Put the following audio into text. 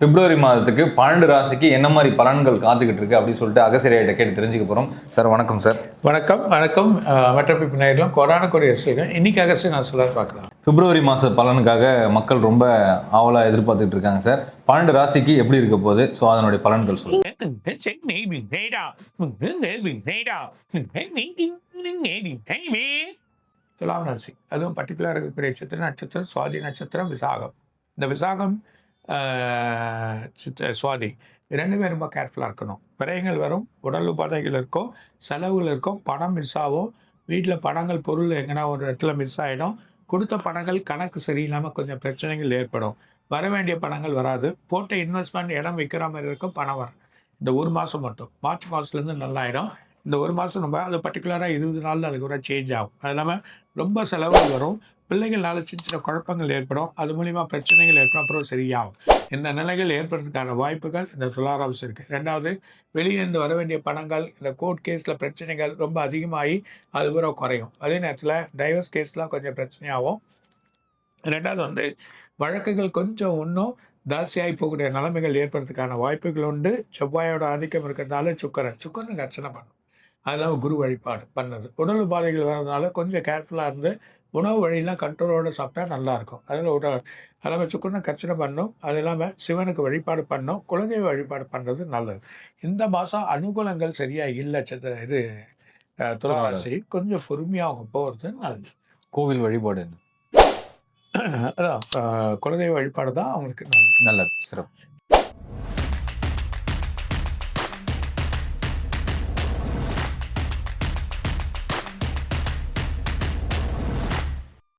பிப்ரவரி மாதத்துக்கு பன்னெண்டு ராசிக்கு என்ன மாதிரி பலன்கள் காத்துக்கிட்டு இருக்கு அப்படின்னு சொல்லிட்டு அகசிரியர்கிட்ட கேட்டு தெரிஞ்சுக்க போறோம். சார் வணக்கம் சார். வணக்கம் வணக்கம். அஹ், மற்ற பிப்பினாயிரம் கொரோனா கொரிய ரசிகர்கள் இன்னைக்கு அகஸ்ட் நான் சொல்ல பார்க்கலாம். பிப்ரவரி மாத பலனுக்காக மக்கள் ரொம்ப ஆவலாக எதிர்பார்த்துட்டு இருக்காங்க சார். பன்னெண்டு ராசிக்கு எப்படி இருக்க போகுது? ஸோ அதனுடைய பலன்கள் சொல்லுங்க. துலாம் ராசி. அதுவும் பர்டிகுலர் இருக்கக்கூடிய சித்திர நட்சத்திரம் சுவாதி நட்சத்திரம் விசாகம். இந்த விசாகம் சுவாதி ரெண்டு பேரும் ரொம்ப கேர்ஃபுல்லாக இருக்கணும். விரயங்கள் வரும் உடல் உபாதைகள் இருக்கும் செலவுகள் இருக்கும் பணம் மிஸ் ஆகும். வீட்டில் பணங்கள் பொருள் எங்கன்னா ஒரு இடத்துல மிஸ் ஆகிடும் கொடுத்த பணங்கள் கணக்கு சரியில்லாமல் கொஞ்சம் பிரச்சனைகள் ஏற்படும். வர வேண்டிய பணங்கள் வராது. போட்ட இன்வெஸ்ட்மெண்ட் இடம் விற்கிற மாதிரி இருக்கும் பணம் வரும் இந்த ஒரு மாதம் மட்டும். மார்ச் மாதத்துலேருந்து நல்லாயிடும். இந்த ஒரு மாதம் நம்ம அது பர்டிகுலராக இருபது நாளில் அதுக்கு கூட சேஞ்ச் ஆகும். அது இல்லாமல் ரொம்ப செலவுகள் வரும். பிள்ளைகளால் சின்ன சின்ன குழப்பங்கள் ஏற்படும். அது மூலிமா பிரச்சனைகள் ஏற்படும். அப்புறம் சரியாகும். இந்த நிலைகள் ஏற்படுறதுக்கான வாய்ப்புகள் இந்த துளாராசி இருக்குது ரெண்டாவது வெளியே இருந்து வர வேண்டிய பணங்கள் இந்த கோர்ட் கேஸில் பிரச்சனைகள் ரொம்ப அதிகமாகி அது கூட குறையும். அதே நேரத்தில் டைவர்ஸ் கேஸ்லாம் கொஞ்சம் பிரச்சனையாகும். ரெண்டாவது வந்து வழக்குகள் கொஞ்சம் இன்னும் தாசியாகி போகக்கூடிய நிலைமைகள் ஏற்படுறதுக்கான வாய்ப்புகள் உண்டு. செவ்வாயோட ஆதிக்கம் இருக்கிறதுனால சுக்கரன் சுக்கரனுக்கு அர்ச்சனை பண்ணும். அதெல்லாம் குரு வழிபாடு பண்ணது. உடல் உபாதைகள் வர்றதுனால கொஞ்சம் கேர்ஃபுல்லாக இருந்து உணவு வழியெல்லாம் கண்ட்ரோலோடு சாப்பிட்டா நல்லாயிருக்கும் அதில் உட அதெல்லாம் சுக்கரனை கர்ச்சனை பண்ணும். அது இல்லாமல் சிவனுக்கு வழிபாடு பண்ணும். குலதெய்வ வழிபாடு பண்ணுறது நல்லது. இந்த மாதம் அனுகூலங்கள் சரியாக இல்லை இது துளாராசி கொஞ்சம் பொறுமையாக போகிறது நல்லது. கோவில் வழிபாடு? அதான் குலதெய்வ வழிபாடு தான் அவங்களுக்கு நல்லது. நல்லது சிறப்பு.